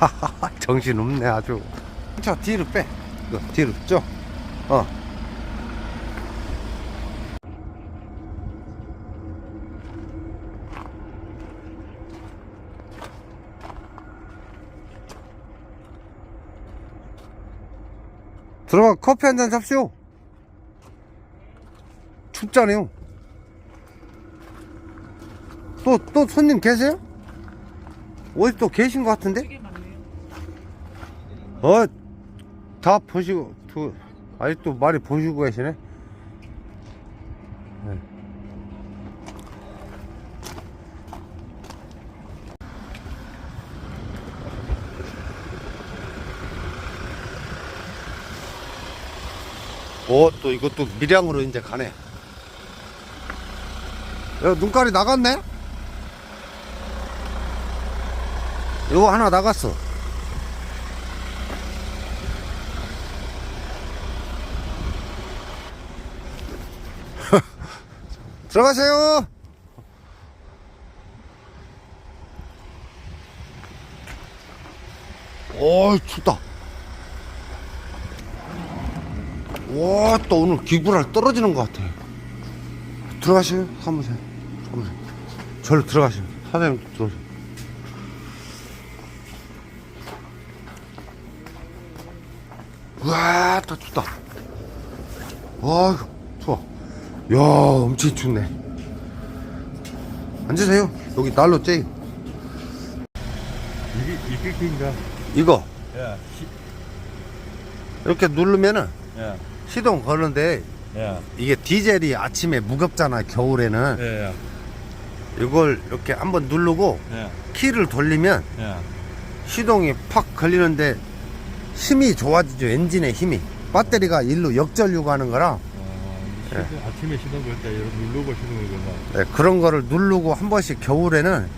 정신 없네 아주. 자 뒤로 빼. 이거 뒤로 쭉. 어. 들어가 커피 한 잔 잡시오. 춥잖아요. 또, 또 손님 계세요? 어디 또 계신 것 같은데? 어, 다 보시고, 또, 아직도 말이 보시고 계시네? 네. 오, 또 이것도 밀양으로 이제 가네. 야, 눈깔이 나갔네? 이거 하나 나갔어. 들어가세요. 오, 춥다. 와, 또 오늘 기분이 떨어지는 것 같아. 들어가세요, 사무실. 사무실. 절로 들어가세요. 사장님 들어오세요. 우와, 또 춥다. 와. 야, 엄청 춥네. 앉으세요. 여기 난로 째. 이게 이게 긴가? 이거 야, 이렇게 누르면은 야, 시동 거는데 야, 이게 디젤이 아침에 무겁잖아 겨울에는 야, 야, 이걸 이렇게 한번 누르고 야, 키를 돌리면 야. 시동이 팍 걸리는데 힘이 좋아지죠 엔진의 힘이 배터리가 일로 역전류가 하는 거라 어, 시동, 아침에 시동 걸 때 누르고 시동을 걸면 네, 그런 거를 누르고 한 번씩 겨울에는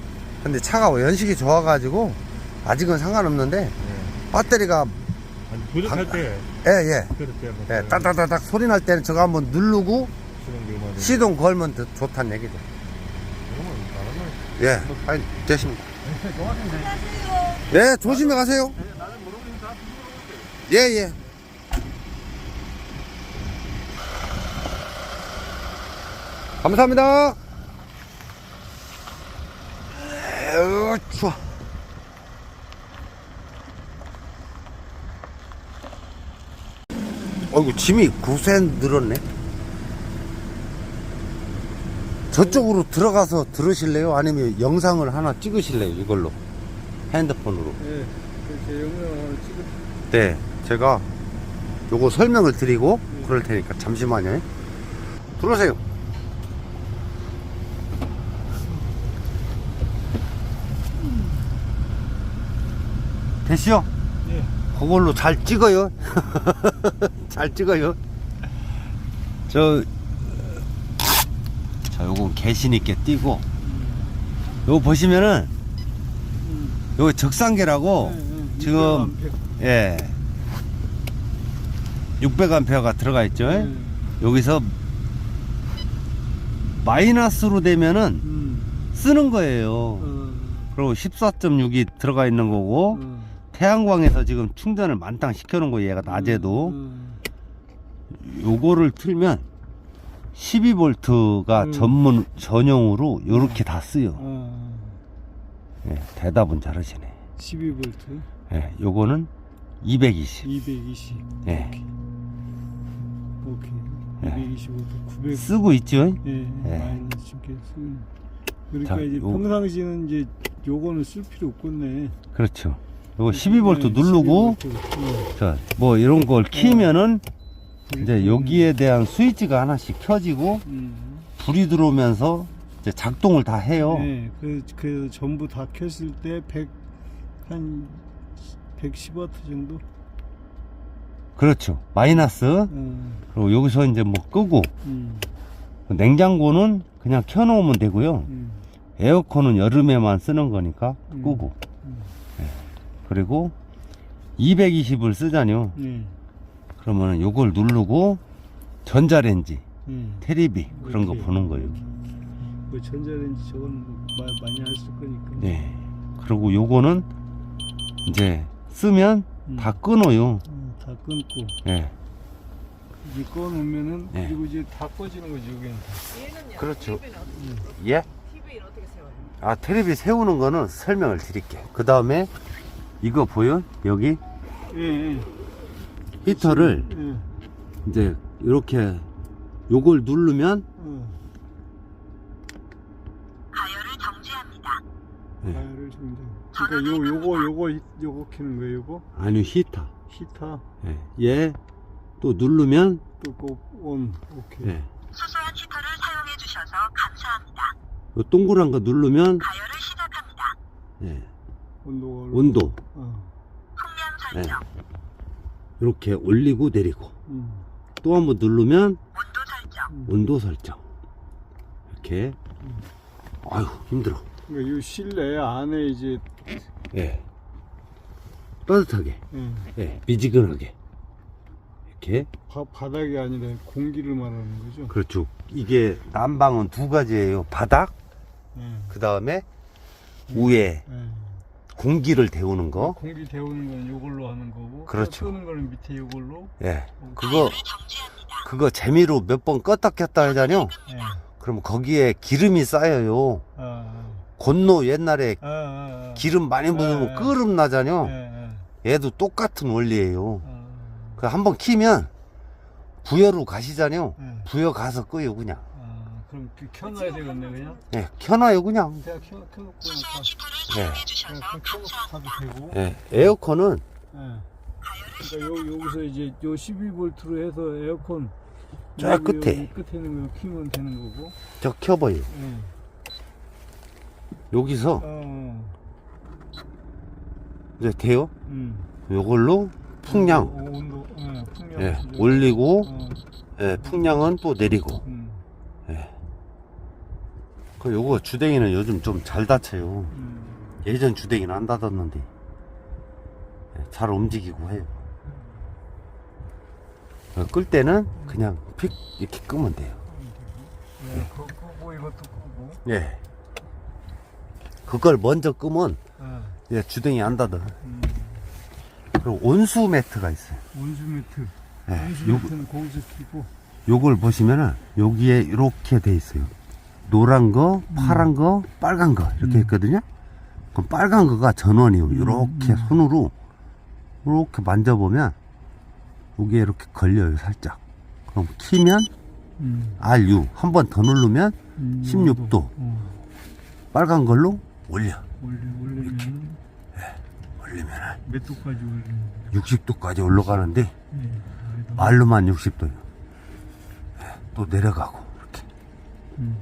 근데 차가 연식이 좋아가지고 아직은 상관없는데 배터리가 아니 부족할 방- 때. 예예. 그럴 때 뭐, 예, 따다다닥 소리 날 때는 저거 한번 누르고 시동 걸면 시동 걸면 더 좋다는 얘기죠. 예 아니 됐습니다. 예 조심히 가세요. 예예 감사합니다. 에휴 추워. 어이구 짐이 구세 늘었네. 저쪽으로 들어가서 들으실래요? 아니면 영상을 하나 찍으실래요? 이걸로. 핸드폰으로. 예, 그렇게 영상을 찍을 네 제가 요거 설명을 드리고 그럴 테니까 잠시만요. 들어오세요 됐시요? 예. 그걸로 잘 찍어요. 잘 찍어요. 저 자, 요건 개신 있게 띄고. 요거 보시면은 요거 적상계라고 지금 예. 600A가 들어가 있죠? 여기서 마이너스로 되면은 음, 쓰는 거예요. 어, 그리고 14.6이 들어가 있는 거고 어, 태양광에서 지금 충전을 만땅 시켜놓은 거 얘가 낮에도 음, 요거를 틀면 12V가 음. 전문 전용으로 요렇게 다 쓰요. 어, 예, 대답은 잘하시네. 12V, 예, 요거는 220. 220. 예. 오케이. 예. 225도 900. 쓰고 있죠? 예, 예. 마이너스 쉽게 쓰. 그러니까 자, 이제 요- 평상시는 이제 요거는 쓸 필요 없겠네. 그렇죠. 요거 12V 누르고 12V. 어, 자, 뭐 이런 걸 키면은 이제 여기에 대한 스위치가 하나씩 켜지고 음. 불이 들어오면서 이제 작동을 다 해요. 네, 그, 그 전부 다 켰을 때 100, 한 110W 정도? 그렇죠. 마이너스. 어, 그리고 여기서 이제 뭐 끄고 음, 냉장고는 그냥 켜놓으면 되고요. 음, 에어컨은 여름에만 쓰는 거니까 음. 끄고 음. 예. 그리고 220을 쓰자뇨 네, 그러면 요걸 누르고 전자레인지 네. 테레비 그런 거. 보는 거예요 뭐 전자레인지 저건 뭐 마- 많이 할 수 거니까. 네 그리고 요거는 이제 쓰면 음. 다 끊어요. 어, 다 끊고 예. 이제 꺼놓으면은 네. 그리고 이제 다 꺼지는 거지 여기는. 얘는요? 그렇죠. 어떻게, 예? TV는 어떻게 세워요? 아, 테레비 세우는 거는 설명을 드릴게요. 그 다음에 이거 보여? 여기 예, 예. 히터를 예. 이제 이렇게 요걸 누르면 어. 가열을 정지합니다. 예. 가열을 좀 이제. 그러니까 요 요거 요거 요거 켜는 거예요, 요거 아니 히터. 히터 예. 얘또 누르면 끄고 온 오케이. 예. 소소한 히터를 사용해 주셔서 감사합니다. 요 동그란 거 누르면 가열을 시작합니다. 예. 온도가 올라- 온도 어. 설정, 이렇게 올리고 내리고 음. 또 한번 누르면 온도 설정, 음. 온도 설정 이렇게 아유 힘들어 그러니까 요 실내 안에 이제 예 따뜻하게 예. 예 미지근하게 이렇게 바, 바닥이 아니라 공기를 말하는 거죠. 그렇죠 이게 난방은 두 가지예요 바닥 예. 그 다음에 위에 예. 공기를 데우는 거 공기 데우는 건 요걸로 하는 거고 그렇죠. 끄는 거는 밑에 요걸로 예. 그거 가열을 정지합니다. 그거 재미로 몇 번 껐다 켰다 하잖아요 예. 그럼 거기에 기름이 쌓여요 아, 건노 옛날에 아, 아, 아. 기름 많이 묻으면 예. 끓음 나잖아요 예, 예. 얘도 똑같은 원리예요 아, 그 한번 키면 부여로 가시잖아요. 예. 부여 가서 끄요 그냥. 아, 그럼 그 켜놔야 되겠네 그냥. 예, 켜놔요 그냥. 제가 켜, 켜놓고 그냥 히터를 예. 주셔서 그냥 켜놓고 감사합니다. 가도 되고. 예, 에어컨은 예. 그러니까 요, 여기서 이제 요 12볼트로 해서 에어컨 저 여기, 끝에. 여기 끝에 있는 거 키면 되는 거고. 저 켜봐요. 예. 여기서 어. 이제 돼요. 음. 요걸로 풍량 온도, 온도, 예, 풍량. 예. 올리고 어. 예, 풍량은 또 내리고. 음. 예. 그 요거 주댕이는 요즘 좀잘 닫혀요. 음. 예전 주댕이는 안 닫았는데 예, 잘 움직이고 해요. 어, 끌 때는 그냥 픽 이렇게 끄면 돼요. 예, 그거 끄고 이것도 끄고. 예. 그걸 먼저 끄면 예. 예, 주댕이 안 닫아. 음. 그리고 온수 매트가 있어요. 온수 매트. 예, 온수 요, 매트는 거기서 키고. 요걸 보시면은 여기에 이렇게 돼 있어요. 노란 거, 파란 거, 빨간 거 이렇게 음. 있거든요. 그럼 빨간 거가 전원이요. 이렇게 음. 손으로 이렇게 만져보면 여기에 이렇게 걸려요, 살짝. 그럼 키면 음. RU 한 번 더 누르면 음. 16 도. 어. 빨간 걸로 올려. 올리, 올리면 올리면 몇 도까지 올리는 거예요? 60도까지 올라가는데 예. 여기다. 말로만 60도요. 또 내려가고 이렇게 음.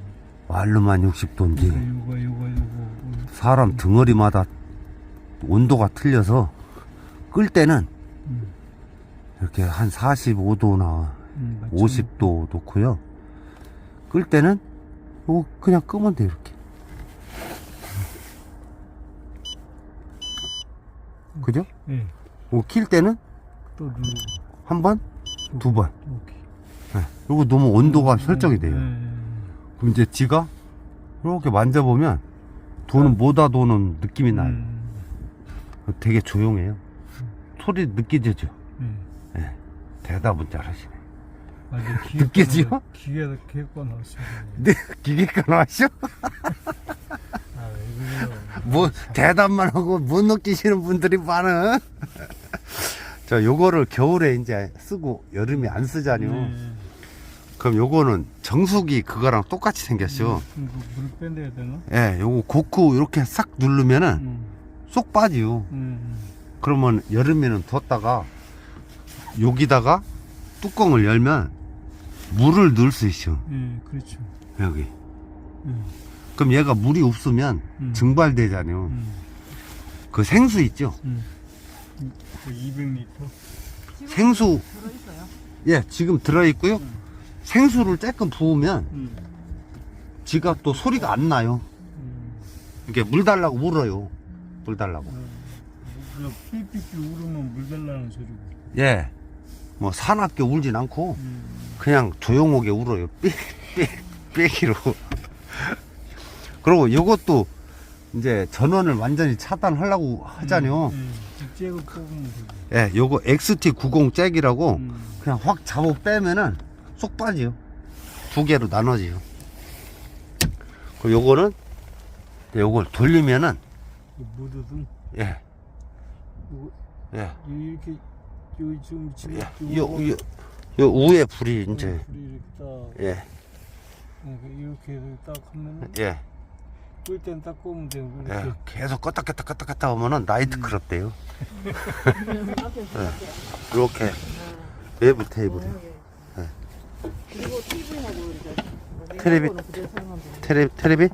말로만 60도인데 요거, 요거, 요거, 요거. 사람 등어리마다 온도가 틀려서 끌 때는 음. 이렇게 한 45도나 음, 맞죠? 50도 놓고요. 끌 때는 요거 그냥 끄면 돼요 이렇게. 그죠? 예. 요거 킬 때는 또. 한 번, 두 번. 네. 요거 너무 온도가 설정이 돼요. 그럼 이제 지가 이렇게 만져보면 돈은 뭐다 도는 느낌이 나요. 음. 되게 조용해요. 소리 느껴지죠? 예. 대답은 잘하시네. 맞아, 느끼지요? 기계가 개꺼 나왔어요. 네, 기계과 나시죠? 아? 뭐, 대답만 하고 못 느끼시는 분들이 많아. 저, 요거를 겨울에 이제 쓰고 여름에 안 쓰잖아요. 네. 그럼 요거는 정수기 그거랑 똑같이 생겼죠. 음, 물 빼내야 되나? 예, 요거 고크 이렇게 싹 누르면은 음. 쏙 빠지요. 음. 그러면 여름에는 뒀다가 여기다가 뚜껑을 열면 물을 넣을 수 있어. 예, 그렇죠. 여기. 음. 그럼 얘가 물이 없으면 음. 증발되잖아요. 음. 그 생수 있죠? 음. 그 200리터? 생수, 들어있어요? 예, 지금 들어 있고요. 음. 생수를 조금 부으면 음. 지가 또 소리가 안 나요. 음. 이렇게 물 달라고 울어요. 물 달라고. 그냥 삐삐삐 울으면 물 달라는 소리고. 예. 뭐 사납게 울진 않고 음. 그냥 조용하게 울어요. 삑이로. 그리고 이것도 이제 전원을 완전히 차단하려고 하잖아요. 음. 되지. 예, 요거 XT90 잭이라고 음. 그냥 확 잡아 빼면은 쏙 빠지요. 두 개로 나눠지요. 그리고 요거는 요걸 돌리면은 이 무드든 예, 요거 예, 이렇게 요 지금 지금 예. 요, 요, 요 위에 불이 이제 불이 이렇게 딱 예, 이렇게 이렇게 해서 딱 하면은 예, 끌땐딱 끄면 되고 예. 이렇게 계속 껐다 껐다 껐다 껐다 하면은 나이트 클럽 돼요. 예. 이렇게 외부 테이블이 그리고 TV하고 이렇게 테레비. 냉장고는 그대로 사용하면 돼요. 테레비 테레비?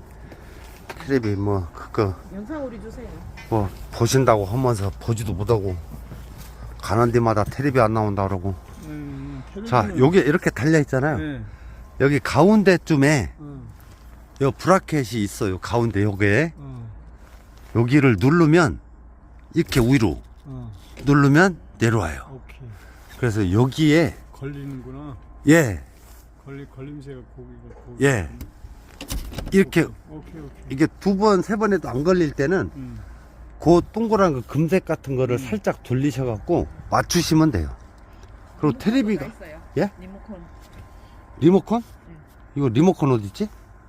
테레비 뭐 그거. 영상 우리 주세요. 뭐 보신다고 하면서 보지도 못하고 가는 데마다 테레비 안 나온다 그러고. 음, 자 요게 이렇게 달려 있잖아요. 네. 여기 가운데쯤에 어, 요 브라켓이 있어요 가운데 요게. 어, 여기를 누르면 이렇게 위로 어, 누르면 내려와요. 오케이. 그래서 여기에 걸리는구나 예 걸리 걸림새가 고기가 고기 예. 이렇게 오케이 오케이 이게 두 번 세번 해도 안 걸릴 때는 음. 그 동그란 그 금색 같은 거를 음. 살짝 돌리셔 갖고 맞추시면 돼요 그리고 테레비가 있어요. 예? 리모컨. 리모컨? 이거 리모컨 어디 있지?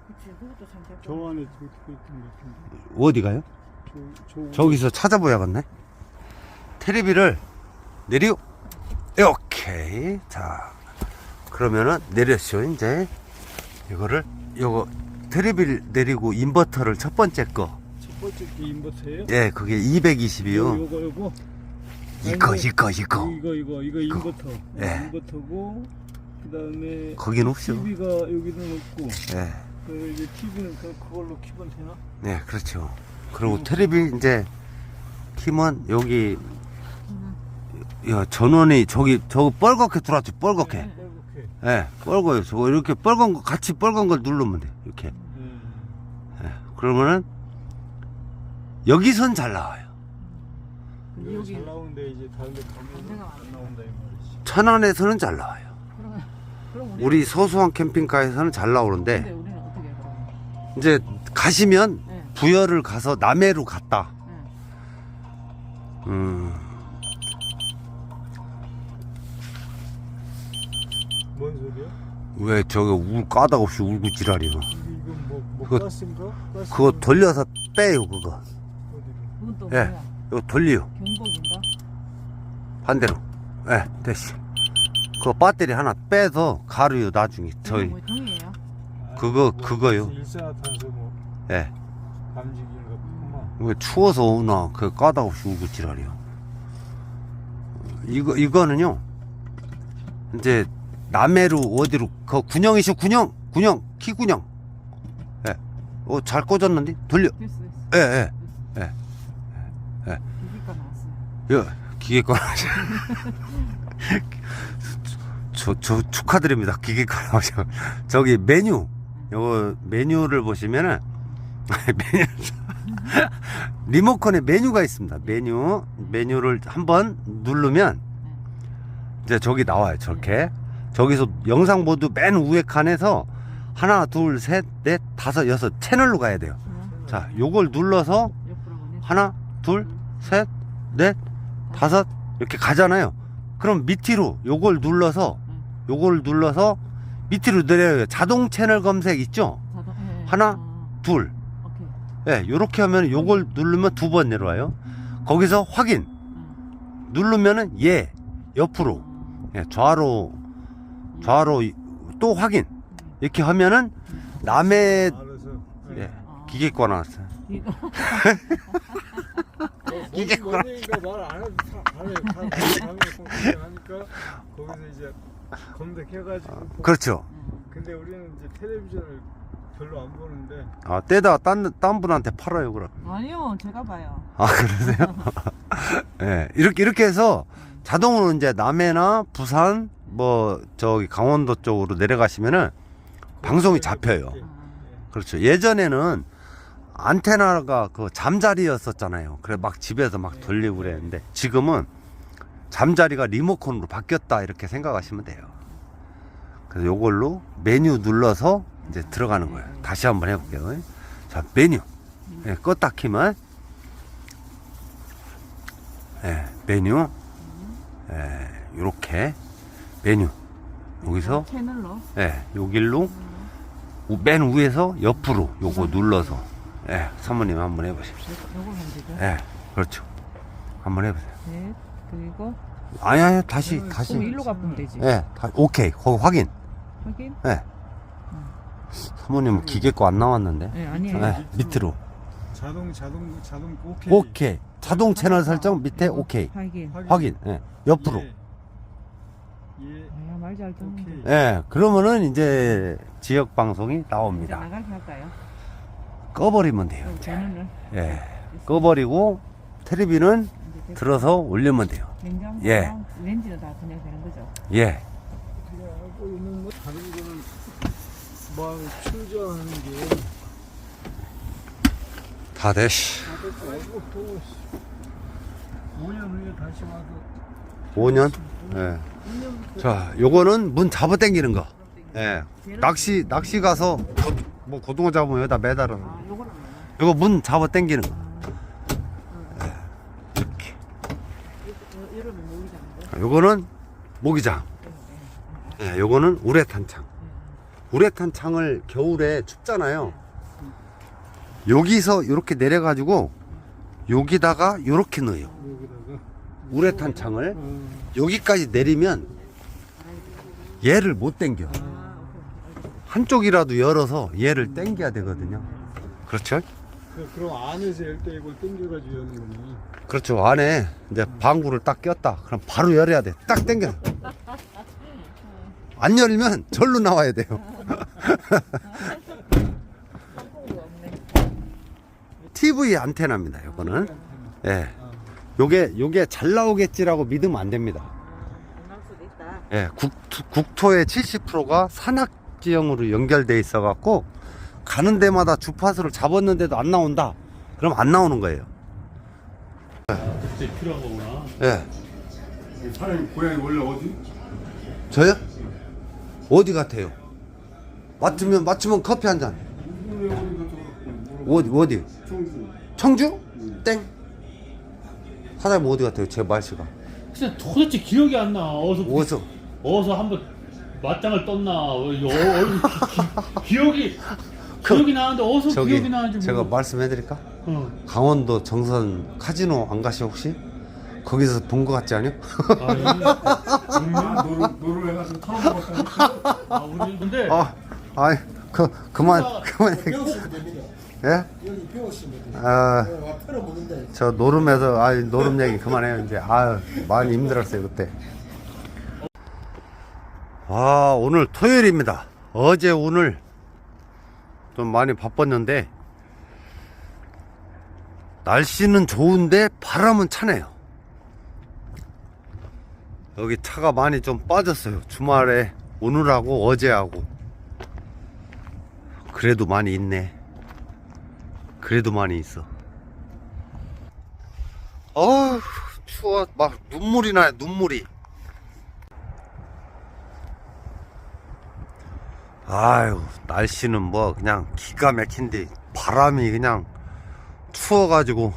그치, 그것도 참저 좋고. 안에 저 있던 것 같은데 어디 가요? 저, 저 저기서 찾아봐야겠네. 테레비를 내려. 오케이. 자, 그러면은 내렸죠. 이제 이거를 요거 테레비를 내리고 인버터를 첫 번째 거. 첫 번째 게 인버터예요? 예, 그게 220이요. 요거 요거 이거 아니, 이거 이거. 이거 이거 이거 인버터 예. 인버터고 그다음에 거긴 없죠. TV가 여기는 없고 예. 그 이제 TV는 그 그걸로 키면 되나? 네, 그렇죠. 그리고 테레비 이제 키면 여기 야, 전원이 저기 저거 뻘겋게 들어왔죠. 뻘겋게. 이 예, 뻘거요. 저거 이렇게 뻘건 거, 같이 뻘건 걸 누르면 돼. 이렇게. 예. 예, 그러면은, 여기선 잘 나와요. 여기 잘 나오는데 이제 다른 데 가면 안 나온다 이 말이지 천안에서는 잘 나와요. 그럼 우리 우리 소소한 캠핑카에서는 잘 나오는데? 이제 가시면 네. 부여를 가서 남해로 갔다. 네. 음, 뭔 소리야? 왜 저거 울 까닭 없이 울고 지랄이요. 이거 뭐, 뭐 그거- 가스인가? 가스 그거 돌려서 빼요, 그거. 어디로? 그건 또 예. 뭐야? 이거 돌려요. 경복인가? 반대로. 예, 됐어. 그 배터리 하나 빼서 가루요, 나중에. 저희. 뭐 동이에요? 아, 그거- 뭐 그거요. 일산화탄소 뭐 예. 감지기인가 보구만 왜 추워서 오나 그 까닭 없이 울고 지랄이요. 이거 이거는요. 이제 남해로 어디로 그 군영이죠 군영 군영 키군영. 예. 어잘 꽂았는데 돌려. 됐어 됐어. 예 예. 기기과 나왔어요. 여 기계과. 저, 저 축하드립니다. 나오셔. 저기 메뉴. 요거 메뉴를 보시면은 메뉴 리모컨에 메뉴가 있습니다. 메뉴 메뉴를 한번 누르면 이제 저기 나와요. 저렇게 저기서 영상 모드 맨 위에 칸에서 하나 둘 셋 넷 다섯 여섯 채널로 가야 돼요. 자, 요걸 눌러서. 하나 둘셋넷 다섯 이렇게 가잖아요. 그럼 밑으로 요걸 눌러서 요걸 눌러서 밑으로 내려요. 자동 채널 검색 있죠? 하나, 어, 둘. 예, 요렇게 하면 요걸 누르면 두 번 내려와요. 거기서 확인. 음. 누르면은 예, 옆으로. 예, 좌로, 좌로 이- 또 확인. 이렇게 하면은 남의 예, 기계과 나왔어요. 이거 이게 뭔데니까 말안 해도 다안해 다음에 하니까 거기서 이제 검색해가지고 보고. 그렇죠. 근데 우리는 이제 텔레비전을 별로 안 보는데 아, 떼다가 딴, 딴 분한테 팔아요, 그럼. 아니요 제가 봐요. 아, 그러세요? 예, 이렇게, 이렇게 해서 자동으로 이제 남해나 부산, 뭐, 저기 강원도 쪽으로 내려가시면은 방송이 잡혀요. 예. 그렇죠. 예전에는 안테나가 그 잠자리였었잖아요. 그래 막 집에서 막 돌리고 그랬는데 지금은 잠자리가 리모컨으로 바뀌었다 이렇게 생각하시면 돼요. 그래서 요걸로 메뉴 눌러서 이제 들어가는 거예요. 다시 한번 해볼게요. 자 메뉴 예, 껐다 키면 예, 메뉴. 예, 요렇게 메뉴. 여기서 채널로. 예, 요 길로 우- 맨 위에서 옆으로 요거 눌러서 예, 사모님 한번 해보십시오. 요거 되죠. 예, 그렇죠. 한번 해보세요. 넷 그리고 아니 아니 다시 다시. 그럼 일로 가보면 되지. 예, 다, 오케이. 거기 확인. 확인. 예. 사모님 기계 거 안 나왔는데. 네 아니에요. 예, 밑으로. 자동 자동 자동 오케이. 오케이. 자동 채널 설정 밑에 오케이. 확인. 확인. 예. 옆으로. 예. 예. 아말잘 듣는데. 오케이. 예. 그러면은 이제 지역 방송이 이제 나옵니다. 나가게 할까요? 꺼버리면 돼요. 그럼 저는 예. 꺼버리고 텔레비는 이제 됐- 들어서 올리면 돼요. 냉장고 예. 렌즈는 다 그냥 되는 거죠. 예. 하고 있는 뭐 다른 거는 막 출전하는 게다또 5년 후에 다시 와서 5년? 예. 자, 요거는 문 잡아 당기는 거. 예. 낚시, 낚시 가서 고, 뭐 고등어 잡으면 여기다 매달아. 아 요거는 요거 문 잡아 당기는 거. 예. 이렇게. 모르잖아요. 요거는 모기장. 예, 요거는 우레탄 창. 우레탄 창을 겨울에 춥잖아요. 여기서 이렇게 내려가지고 여기다가 이렇게 넣어요. 우레탄 창을 어, 여기까지 내리면 얘를 못 당겨. 한쪽이라도 열어서 얘를 당겨야 되거든요. 그렇죠? 그- 그럼 안에서 열때 이걸 당겨가지고 여는 거니 그렇죠. 안에 이제 방구를 딱 꼈다. 그럼 바로 열어야 돼. 딱 당겨. 안 열면 절로 나와야 돼요. TV 안테나입니다. 요거는. 예. 요게 요게 잘 나오겠지라고 믿으면 안 됩니다. 예, 국토, 국토 의 70%가 산악 지형으로 연결돼 있어 갖고 가는 데마다 주파수를 잡았는데도 안 나온다. 그럼 안 나오는 거예요. 그때 필요한 거구나. 예. 사장님 고향이 원래 어디? 저요? 어디 같아요? 맞추면 맞추면 커피 한 잔. 어디 어디? 청주 청주? 땡. 사장님 어디 같아요? 제 말씨가. 진짜 도대체 기억이 안 나. 어디서 어디서? 어디서 한번 맞짱을 떴나. 어, 이 어, 어, 기, 기 억이 기억이 나는데 어디서 저기 기억이 나는지 제가 모르- 말씀해 드릴까? 어. 강원도 정선 카지노 안 가시 혹시? 거기서 본거 같지 않요? 아, 노루 노루 해가지고 털어먹었다니까 아, 우리 근데 아, 아이, 그, 그만, 그만. 배우시면 됩니다. 예? 여기 배우시면 됩니다. 아, 와, 먹는데 저 노름에서, 아, 노름 얘기 그만해요, 이제. 아 많이 힘들었어요, 그때. 아, 오늘 토요일입니다. 어제, 오늘 좀 많이 바빴는데, 날씨는 좋은데 바람은 차네요. 여기 차가 많이 좀 빠졌어요. 주말에 오늘하고 어제하고. 그래도 많이 있네. 그래도 많이 있어. 어우, 추워. 막 눈물이 나요, 눈물이. 아유, 날씨는 뭐 그냥 기가 막힌데 바람이 그냥 추워가지고.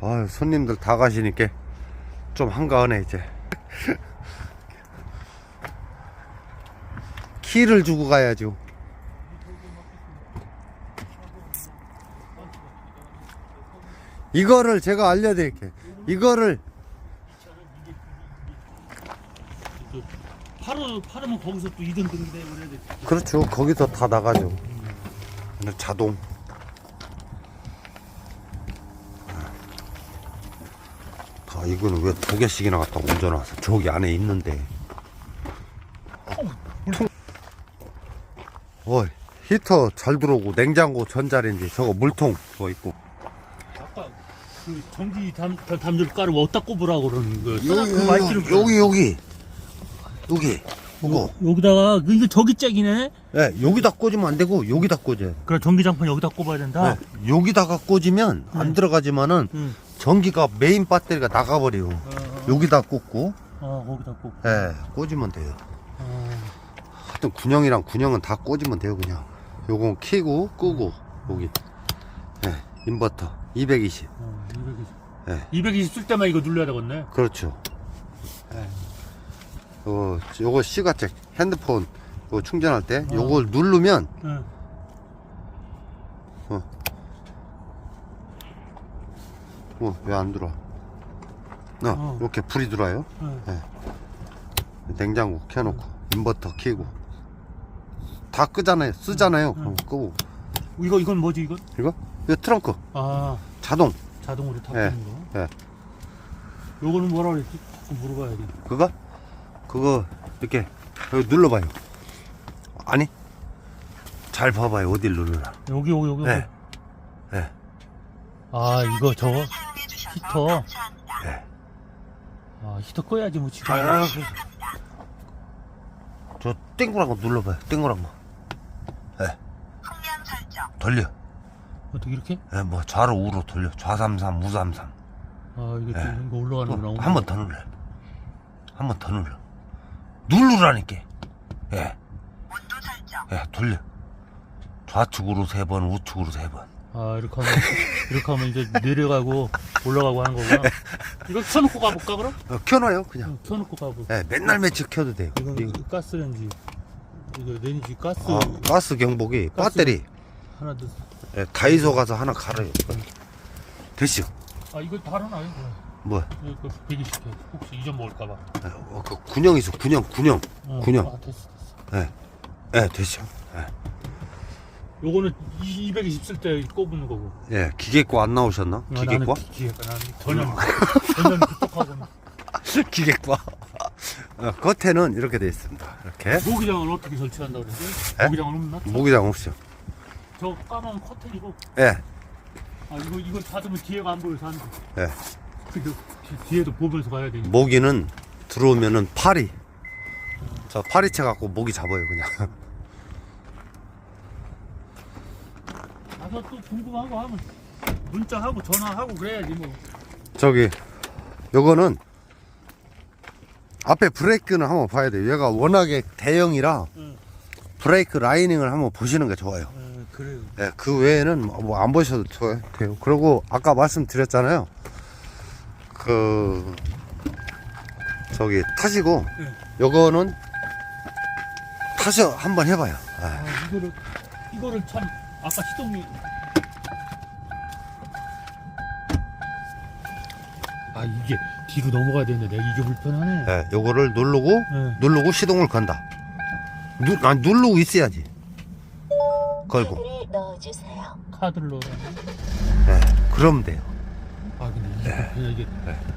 아유, 손님들 다 가시니까 좀 한가하네, 이제. 키를 주고 가야죠. 이거를 제가 알려드릴게요. 이거를 팔을 팔으면 거기서 또 2등 등기 되고 그래야 돼. 그렇죠. 거기서 다 나가죠. 근데 자동. 아, 이거는 왜 두 개씩이나 갖다 얹어놔서 저기 안에 있는데. 어, 히터 잘 들어오고 냉장고 전자레인지 저거 물통 그거 있고. 아까 그 전기 담, 담- 담요를 깔으면 어디다 꼽으라고 그러는. 여기 그 말귀를 여기 여기 여기 이거. 여기다가 그 이거 전기잭이네. 예, 여기다 꽂으면 안 되고 여기다 꽂아요. 그래 전기장판 여기다 꼽아야 된다. 네, 여기다가 꽂으면 안 들어가지만은 응. 전기가 메인 배터리가 나가버려요. 여기다 꽂고, 어 거기다 꼽. 예, 꽂으면 돼요. 어. 하여튼 군형이랑 군형은 다 꽂으면 돼요 그냥 요거 키고 끄고 여기 예, 인버터 220 어, 220. 예. 220 쓸 때만 이거 눌러야 되겠네. 그렇죠 예. 요, 요거 C가잭 핸드폰 요거 충전할 때 어. 요걸 누르면 예. 어, 왜 안 들어와 어, 어. 이렇게 불이 들어와요 예. 냉장고 켜놓고 인버터 켜고 다 끄잖아요 쓰잖아요 그럼 끄고 이거 이건 뭐지 이건? 이거? 이거 트렁크 아 자동 자동으로 다 예. 끄는 거. 예. 요거는 뭐라 그랬지? 자꾸 물어봐야 돼. 그거? 그거 이렇게 여기 눌러봐요 아니 잘 봐봐요 어딜 누르나 여기 여기 여기. 네. 네. 아 이거 저거 주셔서 히터. 네. 아 히터 꺼야지 뭐 지금. 아, 아, 저 땡그란 거 눌러봐요 땡그란 거. 돌려 어떻게 이렇게? 예, 뭐 좌로 우로 돌려 좌삼삼 우삼삼 아 이게 예. 또 이거 올라가는구나. 한번 더 눌러 한 번 더 눌러 누르라니까 예, 온도 설정. 예 돌려 좌측으로 세 번 우측으로 세 번 아 이렇게 하면 이렇게 하면 이제 내려가고 올라가고 하는 거구나. 이거 켜놓고 가볼까 그럼? 어, 켜놔요 그냥 응, 켜놓고 가보. 예, 맨날 며칠 켜도 돼요 이건 이거. 그 가스렌지. 이거 레인지 가스 아, 가스 경보기 가스. 배터리 하나 더. 예, 다이소 가서 하나 갈아요 됐죠 아 이거 다르나요? 뭐 이거 배기시켜. 혹시 이전 먹을까봐. 예, 어, 그 군형 있어 군형 군형 어, 군형. 아, 됐어 됐어. 예 됐죠 요거는 220 쓸 때 꼽는 거고. 예 기계과 안 나오셨나 아, 기계과 나는 기- 기계과 나는 전혀 전혀 그쪽하고는. 기계과 어, 겉에는 이렇게 돼 있습니다 이렇게 모기장은 어떻게 설치한다 그랬지? 에? 모기장은 없나? 모기장 없죠 저 까만 커튼이고. 예 아 이거 이거 닫으면 뒤에가 안 보여서 안 돼. 예. 그 뒤- 뒤에도 보면서 가야 되니까. 모기는 들어오면은 파리 저 파리채 갖고 모기 잡아요 그냥 가서 또 궁금하고 하면 문자하고 전화하고 그래야지 뭐. 저기 요거는 앞에 브레이크는 한번 봐야 돼요 얘가 워낙에 대형이라 응. 브레이크 라이닝을 한번 보시는 게 좋아요 어, 그래요. 예, 그 외에는 뭐 안 보셔도 좋아요. 돼요. 그리고 아까 말씀드렸잖아요. 그 저기 타시고 네. 요거는 타셔 한번 해봐요. 아, 아 이거를 이거를 참 아까 시동이 아 이게 뒤로 넘어가야 되는데 내가 이게 불편하네. 예, 요거를 누르고 네. 누르고 시동을 건다. 누, 아, 누르고 있어야지. 걸고. 넣어. 예, 그러면 돼요. 아 근데 이게 그냥 이게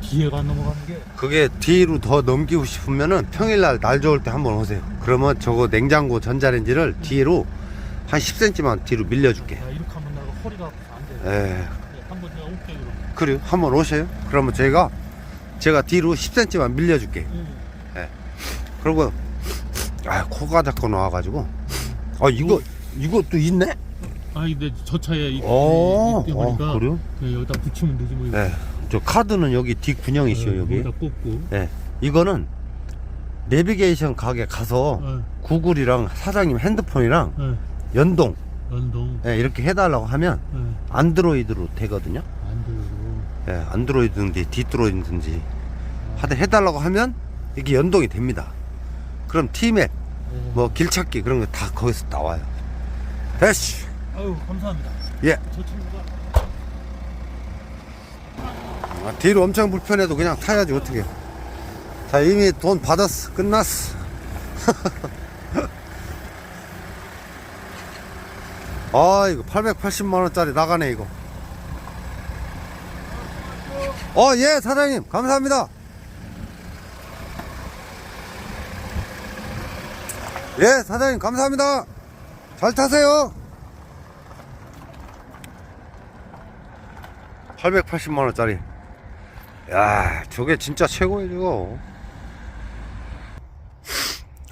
뒤에가 안 넘어가는 게 그게 뒤로 더 넘기고 싶으면은 평일날 날 좋을 때 한번 오세요. 그러면 저거 냉장고 전자레인지를 뒤로 한 10cm만 뒤로 밀려줄게. 아, 이렇게 하면 내가 허리가 안 돼. 예. 한번 내가 올게 그럼. 그래요? 한번 오셔요? 그러면 제가 제가 뒤로 10cm만 밀려줄게. 응. 그리고 아 코가 자꾸 나와가지고 아 이거 또 있네? 아 근데 저 차에 이, 어, 보니까 어, 그래요? 그냥 여기다 붙이면 되지 뭐. 네. 저 카드는 여기 뒷군형이 있어요 여기. 여기다 꽂고. 네. 이거는 내비게이션 가게 가서 어, 구글이랑 사장님 핸드폰이랑 어, 연동 연동. 네, 이렇게 해달라고 하면 어, 안드로이드로 되거든요. 안 들고. 네, 안드로이드든지 디드로이드든지 하여튼 해달라고 하면 이게 연동이 됩니다. 그럼 어. 뭐 길찾기 그런 거 다 거기서 나와요. 됐시. 아유 감사합니다. 예. 저 친구가 아, 뒤로 엄청 불편해도 그냥 타야지 어떻게. 자 이미 돈 받았어. 끝났어. 아 이거 880만 원짜리 나가네 이거. 어 예 사장님 감사합니다. 예 사장님 감사합니다. 잘 타세요. 880만 원짜리. 야, 저게 진짜 최고예요.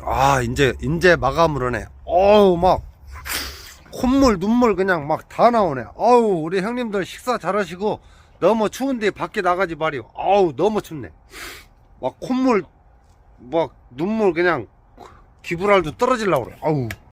아, 이제 이제 마감을 하네. 어우, 막 콧물, 눈물 그냥 막 다 나오네. 어우, 우리 형님들 식사 잘 하시고 너무 추운데 밖에 나가지 말이요. 어우, 너무 춥네. 막 콧물 막 눈물 그냥 기분알도 떨어질라고 그래. 아우.